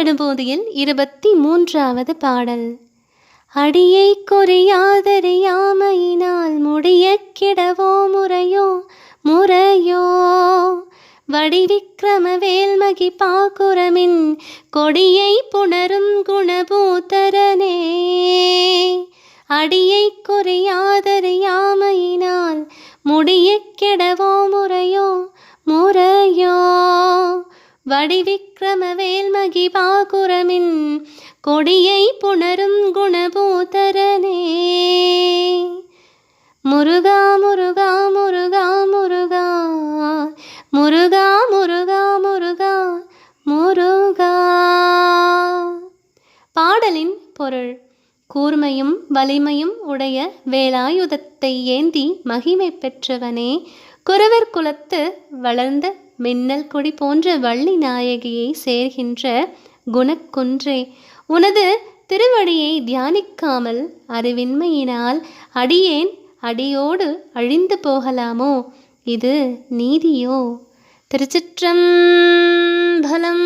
நடுபோதியில் இருபத்தி மூன்றாவது பாடல். அடியை கொறியாதறியாமையினால் முடிய கிடவோ முறையோ முறையோ. வடிவிக்ரம வேல்மகி பாக்குரமின் கொடியை புணரும் குணபூதரனே அடியை கொறியாதறியாமையினால் முடிய கெடவோ முறையோ வடிவிக்ரமவேல் வேல்மகி பாகுரமின் கொடியை புணரும் குணபூதரனே. முருகா முருகா முருகா முருகா முருகா முருகா முருகா முருகா. பாடலின் பொருள் கூர்மையும் வலிமையும் உடைய வேலாயுதத்தை ஏந்தி மகிமை பெற்றவனே குறவர் குலத்து வளர்ந்த மின்னல் கொடி போன்ற வள்ளி நாயகியை சேர்கின்ற குணக்குன்றே. உனது திருவடியை தியானிக்காமல் அறிவின்மையினால் அடியேன் அடியோடு அழிந்து போகலாமோ? இது நீதியோ? திருச்சிற்றம்பலம்